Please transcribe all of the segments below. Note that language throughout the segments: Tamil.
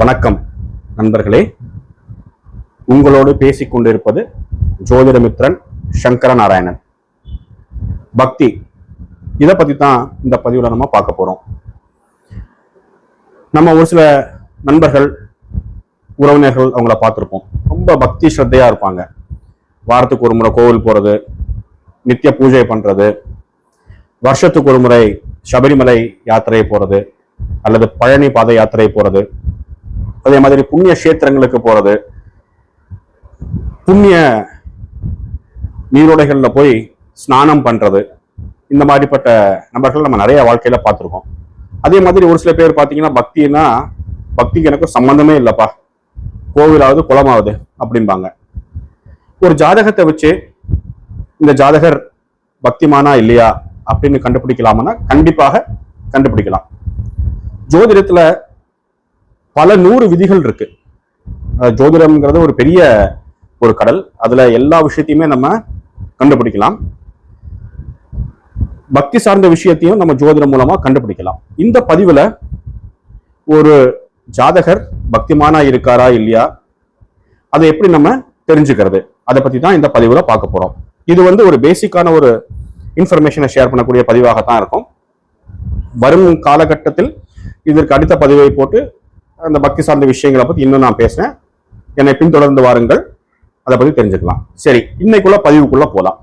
வணக்கம் நண்பர்களே. உங்களோடு பேசிக் கொண்டிருப்பது ஜோதிடமித்ரன் சங்கர நாராயணன் பக்தி இதை பத்தி தான் இந்த பதிவுல நம்ம பார்க்க போறோம். நம்ம ஒரு சில நண்பர்கள் உறவினர்கள் அவங்கள பார்த்துருப்போம். ரொம்ப பக்தி ஸ்ரத்தையாக இருப்பாங்க. வாரத்துக்கு ஒரு முறை கோவில் போறது நித்திய பூஜை பண்றது வருஷத்துக்கு ஒரு முறை சபரிமலை யாத்திரை போறது அல்லது பழனி பாத யாத்திரை போறது அதே மாதிரி புண்ணிய கஷேத்திரங்களுக்கு போறது. புண்ணிய நீரோடைகளில் போய் ஸ்நானம் பண்றது. இந்த மாதிரிப்பட்ட நபர்கள் நம்ம நிறைய வாழ்க்கையில பார்த்துருக்கோம். அதே மாதிரி ஒரு சில பேர் பார்த்தீங்கன்னா பக்தினா பக்திக்கு எனக்கு சம்பந்தமே இல்லைப்பா. கோவிலாவது குளமாவது அப்படிம்பாங்க. ஒரு ஜாதகத்தை வச்சு இந்த ஜாதகர் பக்திமானா இல்லையா அப்படின்னு கண்டுபிடிக்கலாம்னா கண்டிப்பாக கண்டுபிடிக்கலாம். ஜோதிடத்துல பல நூறு விதிகள் இருக்கு. ஜோதிடம்ங்கிறது ஒரு பெரிய ஒரு கடல். அதுல எல்லா விஷயத்தையுமே நம்ம கண்டுபிடிக்கலாம். பக்தி சார்ந்த விஷயத்தையும் நம்ம ஜோதிடம் மூலமா கண்டுபிடிக்கலாம். இந்த பதிவுல ஒரு ஜாதகர் பக்திமானா இருக்காரா இல்லையா? அதை எப்படி நம்ம தெரிஞ்சுக்கிறது? அதை பத்தி தான் இந்த பதிவுல பார்க்க போறோம். இது வந்து ஒரு பேசிக்கான ஒரு இன்ஃபர்மேஷனை ஷேர் பண்ணக்கூடிய பதிவாகத்தான் இருக்கும். வரும் காலகட்டத்தில் இதற்கு அடுத்த பதிவை போட்டு அந்த பக்தி சார்ந்த விஷயங்களை பத்தி இன்னும் நான் பேசுறேன். என்னை பின்தொடர்ந்து வாருங்கள். அதை பத்தி தெரிஞ்சுக்கலாம். சரி இன்னைக்குள்ள பதிவுக்குள்ள போலாம்.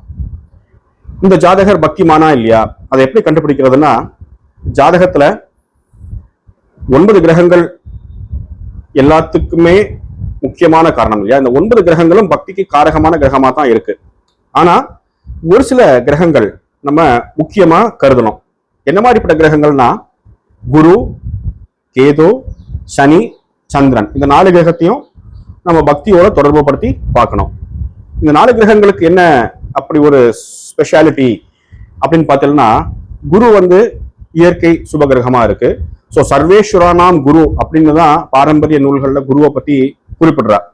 இந்த ஜாதகர் பக்திமானா இல்லையா? அதை எப்படி கண்டுபிடிக்கிறதுனா ஜாதகத்துல ஒன்பது கிரகங்கள் எல்லாத்துக்குமே முக்கியமான காரணம் இல்லையா? இந்த ஒன்பது கிரகங்களும் பக்திக்கு காரகமான கிரகமா தான் இருக்கு. ஆனா ஒரு சில கிரகங்கள் நம்ம முக்கியமா கருதணும். என்ன மாதிரிப்பட்ட கிரகங்கள்னா? குரு கேது சனி சந்திரன். இந்த நாலு கிரகத்தையும் நம்ம பக்தியோட தொடர்பு படுத்தி பார்க்கணும். இந்த நாலு கிரகங்களுக்கு என்ன அப்படி ஒரு ஸ்பெஷாலிட்டி அப்படின்னு பார்த்தீங்கன்னா குரு வந்து இயற்கை சுபகிரகமா இருக்கு. ஸோ சர்வேஸ்வரானாம் குரு அப்படின்னு தான் பாரம்பரிய நூல்களில் குருவை பத்தி குறிப்பிடுறார்.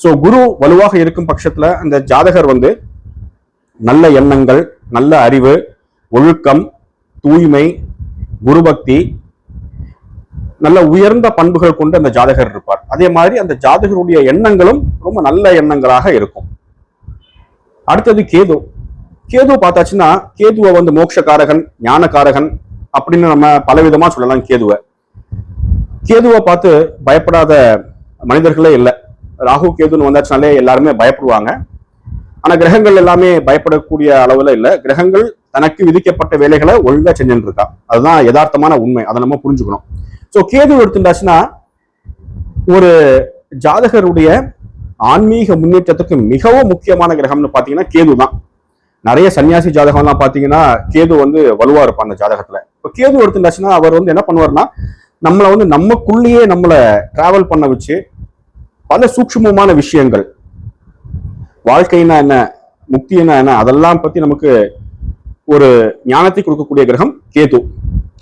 ஸோ குரு வலுவாக இருக்கும் பட்சத்துல அந்த ஜாதகர் வந்து நல்ல எண்ணங்கள் நல்ல அறிவு ஒழுக்கம் தூய்மை குருபக்தி நல்ல உயர்ந்த பண்புகள் கொண்டு அந்த ஜாதகர் இருப்பார். அதே மாதிரி அந்த ஜாதகருடைய எண்ணங்களும் ரொம்ப நல்ல எண்ணங்களாக இருக்கும். அடுத்தது கேது. கேது பார்த்தாச்சுன்னா கேதுவை வந்து மோட்சக்காரகன் ஞானக்காரகன் அப்படின்னு நம்ம பலவிதமா சொல்லலாம் கேதுவை. கேதுவை பார்த்து பயப்படாத மனிதர்களே இல்லை. ராகு கேதுன்னு வந்தாச்சுனாலே எல்லாருமே பயப்படுவாங்க. ஆனா கிரகங்கள் எல்லாமே பயப்படக்கூடிய அளவுல இல்ல. கிரகங்கள் தனக்கு விதிக்கப்பட்ட வேலைகளை ஒழுங்கா செஞ்சுட்டு இருக்கா. அதுதான் யதார்த்தமான உண்மை. அதை நம்ம புரிஞ்சுக்கணும். ஸோ கேது எடுத்துட்டாச்சுன்னா ஒரு ஜாதகருடைய ஆன்மீக முன்னேற்றத்துக்கு மிகவும் முக்கியமான கிரகம்னு பார்த்தீங்கன்னா கேது தான் நிறைய சன்னியாசி ஜாதகம்லாம் பார்த்தீங்கன்னா கேது வந்து வலுவா இருப்பான் அந்த ஜாதகத்துல. இப்போ கேது எடுத்துட்டாச்சுன்னா அவர் வந்து என்ன பண்ணுவார்னா நம்மளை வந்து நமக்குள்ளேயே நம்மளை டிராவல் பண்ண வச்சு பல சூக்ஷ்மமான விஷயங்கள் வாழ்க்கைனா என்ன முக்தினா என்ன அதெல்லாம் பத்தி நமக்கு ஒரு ஞானத்தை கொடுக்கக்கூடிய கிரகம் கேது.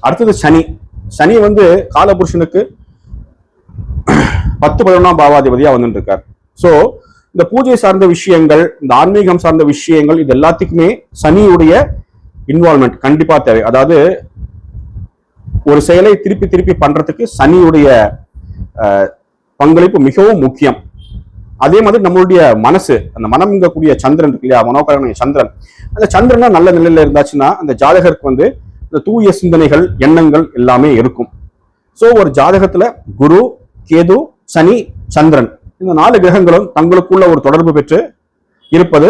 அடுத்தது சனி. சனி வந்து காலபுருஷனுக்கு பத்து பதினொன்றாம் பாவாதிபதியா வந்துட்டு இருக்கார் சோ இந்த பூஜை சார்ந்த விஷயங்கள் இந்த ஆன்மீகம் சார்ந்த விஷயங்கள் இது எல்லாத்துக்குமே சனியுடைய இன்வால்மெண்ட் கண்டிப்பா தேவை. அதாவது ஒரு செயலை திருப்பி திருப்பி பண்றதுக்கு சனியுடைய அஹ், பங்களிப்பு மிகவும் முக்கியம். அதே மாதிரி நம்மளுடைய மனசு அந்த மனம்ங்கக்கூடிய சந்திரன் இருக்கு இல்லையா? மனோகரனுடைய சந்திரன். அந்த சந்திரனா நல்ல நிலையில இருந்தாச்சுன்னா அந்த ஜாதகருக்கு வந்து இந்த தூய சிந்தனைகள் எண்ணங்கள் எல்லாமே இருக்கும். ஸோ ஒரு ஜாதகத்துல குரு கேது சனி சந்திரன் இந்த நாலு கிரகங்களும் தங்களுக்குள்ள ஒரு தொடர்பு பெற்று இருப்பது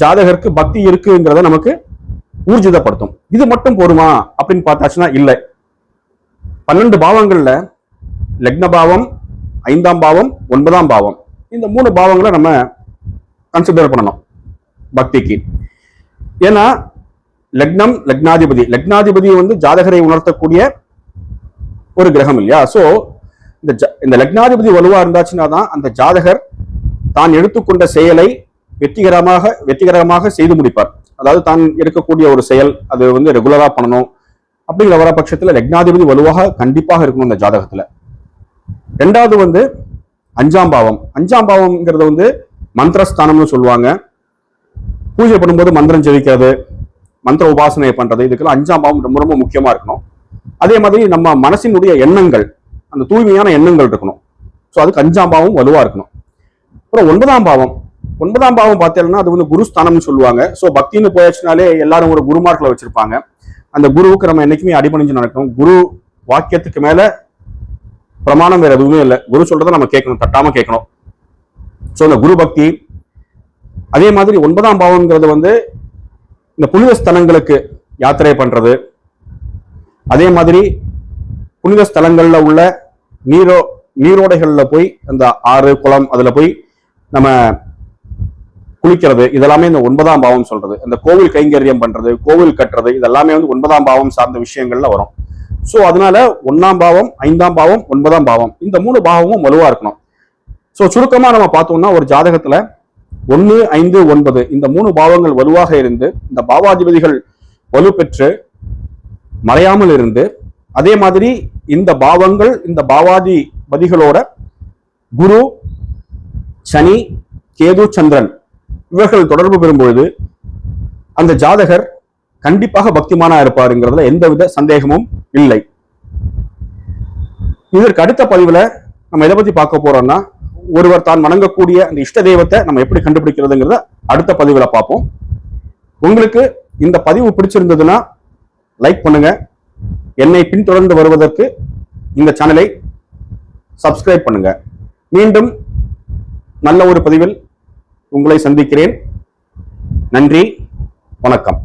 ஜாதகருக்கு பக்தி இருக்குங்கிறத நமக்கு ஊர்ஜிதப்படுத்தும். இது மட்டும் போருமா அப்படின்னு பார்த்தாச்சுன்னா இல்லை. பன்னெண்டு பாவங்கள்ல லக்ன பாவம் ஐந்தாம் பாவம் ஒன்பதாம் பாவம். இந்த மூணு பாவங்களை நம்ம கன்சிடர் பண்ணணும் பக்திக்கு. ஏன்னா லக்னம் லக்னாதிபதி. லக்னாதிபதி வந்து ஜாதகரை உணர்த்தக்கூடிய ஒரு கிரகம் இல்லையா? சோ இந்த இந்த லக்னாதிபதி வலுவா இருந்தாச்சுன்னா தான் அந்த ஜாதகர் தான் எடுத்துக்கொண்ட செயலை வெற்றிகரமாக வெற்றிகரமாக செய்து முடிப்பார். அதாவது தான் எடுக்கக்கூடிய ஒரு செயல் அது வந்து ரெகுலரா பண்ணணும். அப்படிங்கிற வர பட்சத்துல லக்னாதிபதி வலுவாக கண்டிப்பாக இருக்கணும் இந்த ஜாதகத்துல. ரெண்டாவது வந்து அஞ்சாம் பாவம். அஞ்சாம் பாவம்ங்கிறது வந்து மந்திரஸ்தானம்னு சொல்லுவாங்க. பூஜை பண்ணும்போது மந்திரம் ஜெபிக்கிறது. மந்திர உபாசனை பண்றது இதுக்கெல்லாம் அஞ்சாம் பாவம் ரொம்ப ரொம்ப முக்கியமா இருக்கணும். அதே மாதிரி நம்ம மனசினுடைய எண்ணங்கள் அந்த தூய்மையான எண்ணங்கள் இருக்கணும். ஸோ அதுக்கு அஞ்சாம் பாவம் வலுவா இருக்கணும். அப்புறம் ஒன்பதாம் பாவம். ஒன்பதாம் பாவம் பார்த்தீங்கன்னா அது வந்து குருஸ்தானம்னு சொல்லுவாங்க. ஸோ பக்தின்னு போயாச்சுனாலே எல்லாரும் ஒரு குருமார்களை வச்சிருப்பாங்க. அந்த குருவுக்கு நம்ம என்னைக்குமே அடிபணிஞ்சு நடக்கணும். குரு வாக்கியத்துக்கு மேல பிரமாணம் வேற எதுவுமே இல்லை. குரு சொல்றதை நம்ம கேட்கணும் தட்டாம கேட்கணும். ஸோ இந்த குரு பக்தி. அதே மாதிரி ஒன்பதாம் பாவம்ங்கிறது வந்து இந்த புனித ஸ்தலங்களுக்கு யாத்திரை பண்றது. அதே மாதிரி புனித ஸ்தலங்கள்ல உள்ள நீரோ நீரோடைகளில் போய் அந்த ஆறு குளம் அதில் போய் நம்ம குளிக்கிறது. இதெல்லாமே இந்த ஒன்பதாம் பாவம் சொல்றது. இந்த கோவில் கைங்கரியம் பண்றது கோவில் கட்டுறது இதெல்லாமே வந்து ஒன்பதாம் பாவம் சார்ந்த விஷயங்கள்ல வரும். ஸோ அதனால ஒன்னாம் பாவம் ஐந்தாம் பாவம் ஒன்பதாம் பாவம் இந்த மூணு பாவமும் வலுவா இருக்கணும். ஸோ சுருக்கமா நம்ம பார்த்தோம்னா ஒரு ஜாதகத்துல ஒன்னு ஐந்து ஒன்பது. இந்த மூணு பாவங்கள் வலுவாக இருந்து இந்த பாவாதிபதிகள் வலுப்பெற்று மறையாமல் இருந்து அதே மாதிரி இந்த பாவங்கள் இந்த பாவாதிபதிகளோட குரு சனி கேது சந்திரன் இவர்கள் தொடர்பு பெறும்பொழுது அந்த ஜாதகர் கண்டிப்பாக பக்திமானா இருப்பாருங்கிறதுல எந்தவித சந்தேகமும் இல்லை. இதற்கு அடுத்த பதிவுல நம்ம எதை பத்தி பார்க்க போறோம்னா ஒருவர் தான் வணங்கக்கூடிய அந்த இஷ்ட தெய்வத்தை நம்ம எப்படி கண்டுபிடிக்கிறதுங்கிறத அடுத்த பதிவில் பார்ப்போம். உங்களுக்கு இந்த பதிவு பிடிச்சிருந்ததுன்னா லைக் பண்ணுங்க. என்னை பின்தொடர்ந்து வருவதற்கு இந்த சேனலை சப்ஸ்கிரைப் பண்ணுங்க. மீண்டும் நல்ல ஒரு பதிவில் உங்களை சந்திக்கிறேன். நன்றி வணக்கம்.